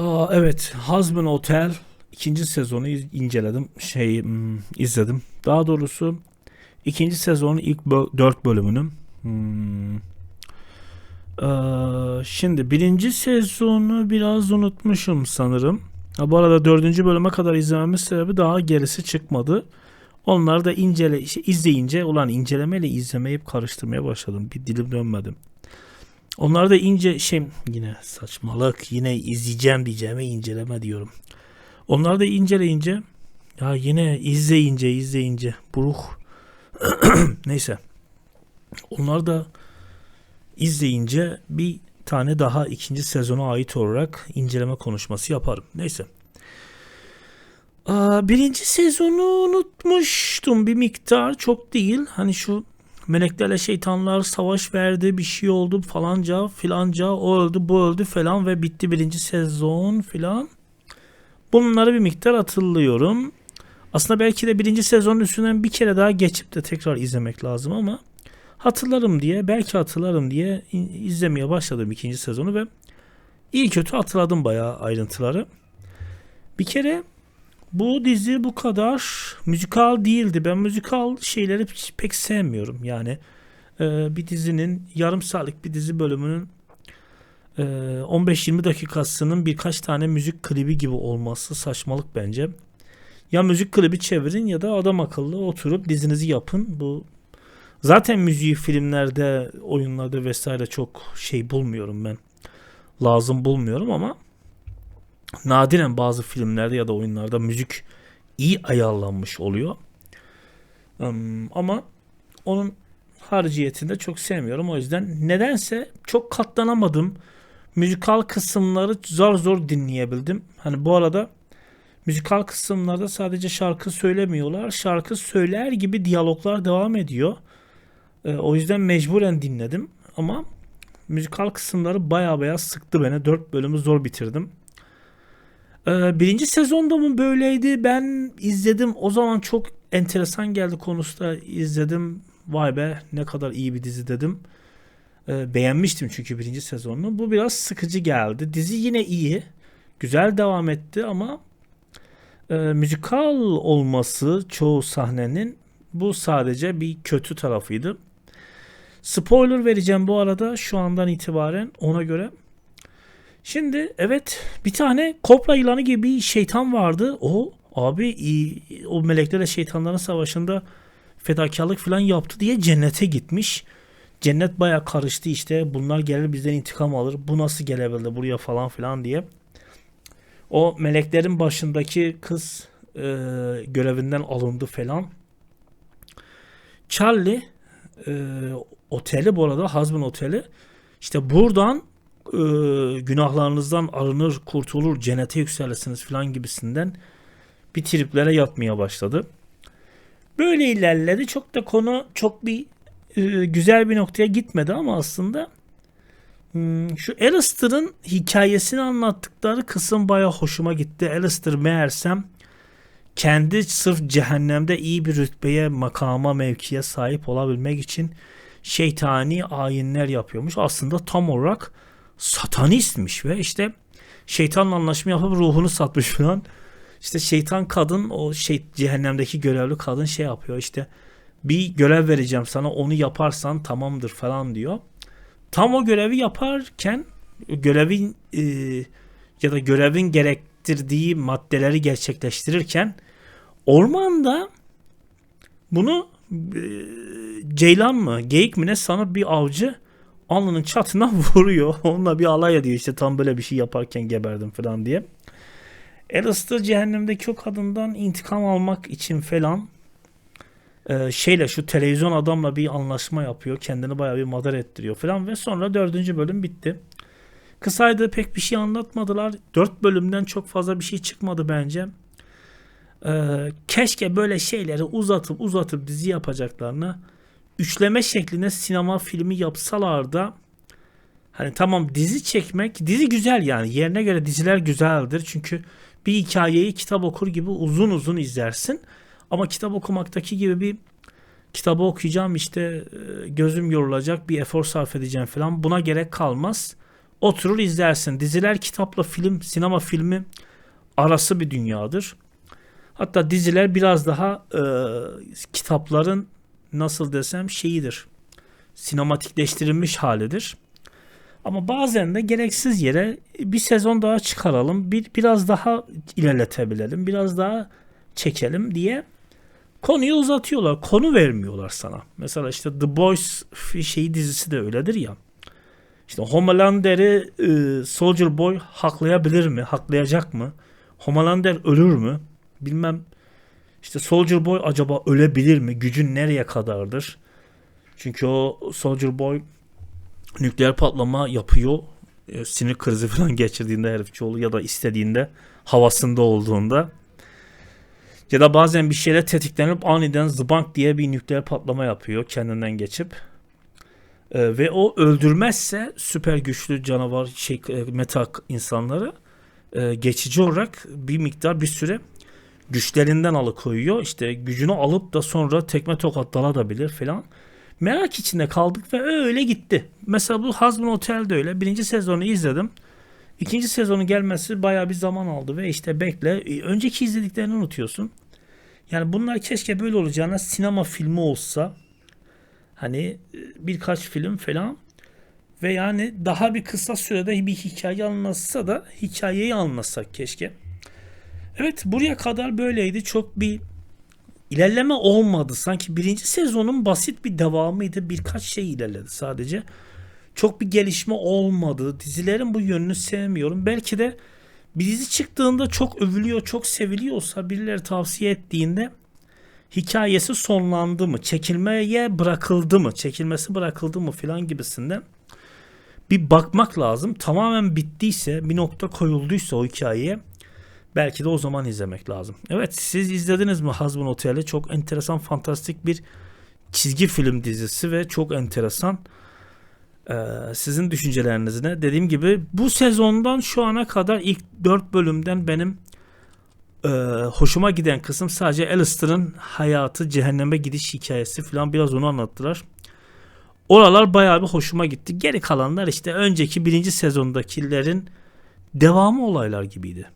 Aa, evet, Husband Hotel ikinci sezonu inceledim, şey hmm, izledim. Daha doğrusu ikinci sezonun ilk dört bölümünü. Hmm. Ee, şimdi birinci sezonu biraz unutmuşum sanırım. Ha, bu arada dördüncü bölüme kadar izlememin sebebi daha gerisi çıkmadı. Onları da incele, işte izleyince ulan incelemeyle izlemeyi hep karıştırmaya başladım. Bir dilim dönmedim. Onları da ince şey yine saçmalık yine izleyeceğim diyeceğime inceleme diyorum. Onları da inceleyince ya yine izleyince izleyince buruh neyse. Onları da izleyince bir tane daha ikinci sezona ait olarak inceleme konuşması yaparım. Neyse. Aa, birinci sezonu unutmuştum bir miktar çok değil. Hani şu meleklerle şeytanlar savaş verdi bir şey oldu falanca filanca o öldü bu öldü falan ve bitti birinci sezon filan. Bunları bir miktar hatırlıyorum. Aslında belki de birinci sezonun üstünden bir kere daha geçip de tekrar izlemek lazım ama hatırlarım diye belki hatırlarım diye izlemeye başladım ikinci sezonu ve iyi kötü hatırladım bayağı ayrıntıları. Bir kere bu dizi bu kadar müzikal değildi. Ben müzikal şeyleri pek sevmiyorum. Yani e, bir dizinin yarım saatlik bir dizi bölümünün e, 15-20 dakikasının birkaç tane müzik klibi gibi olması saçmalık bence. Ya müzik klibi çevirin ya da adam akıllı oturup dizinizi yapın. Bu zaten müziği filmlerde, oyunlarda vesaire çok şey bulmuyorum ben. Lazım bulmuyorum ama nadiren bazı filmlerde ya da oyunlarda müzik iyi ayarlanmış oluyor. Ama onun hariciyetinde çok sevmiyorum. O yüzden nedense çok katlanamadım. Müzikal kısımları zor zor dinleyebildim. Hani bu arada müzikal kısımlarda sadece şarkı söylemiyorlar. Şarkı söyler gibi diyaloglar devam ediyor. Ee, o yüzden mecburen dinledim. Ama müzikal kısımları baya baya sıktı beni. 4 bölümü zor bitirdim. Ee, birinci sezonda mı böyleydi? Ben izledim. O zaman çok enteresan geldi konusu da izledim. Vay be ne kadar iyi bir dizi dedim. Ee, beğenmiştim çünkü birinci sezonunu. Bu biraz sıkıcı geldi. Dizi yine iyi. Güzel devam etti ama e, müzikal olması çoğu sahnenin bu sadece bir kötü tarafıydı. Spoiler vereceğim bu arada şu andan itibaren ona göre. Şimdi evet bir tane kobra yılanı gibi bir şeytan vardı. O abi o meleklerle şeytanların savaşında fedakarlık falan yaptı diye cennete gitmiş. Cennet baya karıştı işte. Bunlar gelir bizden intikam alır. Bu nasıl gelebildi buraya falan filan diye. O meleklerin başındaki kız e, görevinden alındı falan. Charlie e, oteli bu arada Husband Oteli işte buradan e, günahlarınızdan arınır, kurtulur, cennete yükselirsiniz falan gibisinden bir triplere yatmaya başladı. Böyle ilerledi. Çok da konu çok bir e, güzel bir noktaya gitmedi ama aslında hmm, şu Alistair'ın hikayesini anlattıkları kısım baya hoşuma gitti. Alistair meğersem kendi sırf cehennemde iyi bir rütbeye, makama, mevkiye sahip olabilmek için şeytani ayinler yapıyormuş. Aslında tam olarak satanistmiş ve işte şeytanla anlaşma yapıp ruhunu satmış falan. İşte şeytan kadın o şey cehennemdeki görevli kadın şey yapıyor işte bir görev vereceğim sana onu yaparsan tamamdır falan diyor. Tam o görevi yaparken görevin e, ya da görevin gerektirdiği maddeleri gerçekleştirirken ormanda bunu e, ceylan mı geyik mi ne sanıp bir avcı alnının çatına vuruyor. Onunla bir alay ediyor işte tam böyle bir şey yaparken geberdim falan diye. Alistair cehennemdeki o kadından intikam almak için falan e, şeyle şu televizyon adamla bir anlaşma yapıyor. Kendini bayağı bir madar ettiriyor falan ve sonra dördüncü bölüm bitti. Kısaydı pek bir şey anlatmadılar. Dört bölümden çok fazla bir şey çıkmadı bence. E, keşke böyle şeyleri uzatıp uzatıp dizi yapacaklarına üçleme şeklinde sinema filmi yapsalar da hani tamam dizi çekmek dizi güzel yani yerine göre diziler güzeldir çünkü bir hikayeyi kitap okur gibi uzun uzun izlersin ama kitap okumaktaki gibi bir kitabı okuyacağım işte e, gözüm yorulacak bir efor sarf edeceğim falan buna gerek kalmaz. oturur izlersin. Diziler kitapla film, sinema filmi arası bir dünyadır. Hatta diziler biraz daha e, kitapların nasıl desem şeyidir. Sinematikleştirilmiş halidir. Ama bazen de gereksiz yere bir sezon daha çıkaralım, bir biraz daha ilerletebilelim, biraz daha çekelim diye konuyu uzatıyorlar. Konu vermiyorlar sana. Mesela işte The Boys şeyi dizisi de öyledir ya. İşte Homelander'i e, Soldier Boy haklayabilir mi? Haklayacak mı? Homelander ölür mü? Bilmem. İşte Soldier Boy acaba ölebilir mi? Gücün nereye kadardır? Çünkü o Soldier Boy nükleer patlama yapıyor. E, sinir krizi falan geçirdiğinde herif çoğulu ya da istediğinde havasında olduğunda ya da bazen bir şeyle tetiklenip aniden zıbank diye bir nükleer patlama yapıyor kendinden geçip. E, ve o öldürmezse süper güçlü canavar şey e, metak insanları e, geçici olarak bir miktar bir süre güçlerinden alıkoyuyor. İşte gücünü alıp da sonra tekme tokat dalabilir falan. Merak içinde kaldık ve öyle gitti. Mesela bu Hazbin Otel'de öyle. Birinci sezonu izledim. İkinci sezonun gelmesi bayağı bir zaman aldı ve işte bekle. E, Önceki izlediklerini unutuyorsun. Yani bunlar keşke böyle olacağına sinema filmi olsa. Hani e, birkaç film falan. Ve yani daha bir kısa sürede bir hikaye anlatsa da hikayeyi anlatsak keşke. Evet buraya kadar böyleydi. Çok bir ilerleme olmadı. Sanki birinci sezonun basit bir devamıydı. Birkaç şey ilerledi sadece. Çok bir gelişme olmadı. Dizilerin bu yönünü sevmiyorum. Belki de bir dizi çıktığında çok övülüyor, çok seviliyorsa birileri tavsiye ettiğinde hikayesi sonlandı mı, çekilmeye bırakıldı mı, çekilmesi bırakıldı mı filan gibisinden bir bakmak lazım. Tamamen bittiyse, bir nokta koyulduysa o hikayeye belki de o zaman izlemek lazım. Evet siz izlediniz mi Hazbun Otel'i? Çok enteresan, fantastik bir çizgi film dizisi ve çok enteresan. Ee, sizin düşünceleriniz ne? Dediğim gibi bu sezondan şu ana kadar ilk 4 bölümden benim e, hoşuma giden kısım sadece Alistair'ın hayatı, cehenneme gidiş hikayesi falan biraz onu anlattılar. Oralar bayağı bir hoşuma gitti. Geri kalanlar işte önceki birinci sezondakilerin devamı olaylar gibiydi.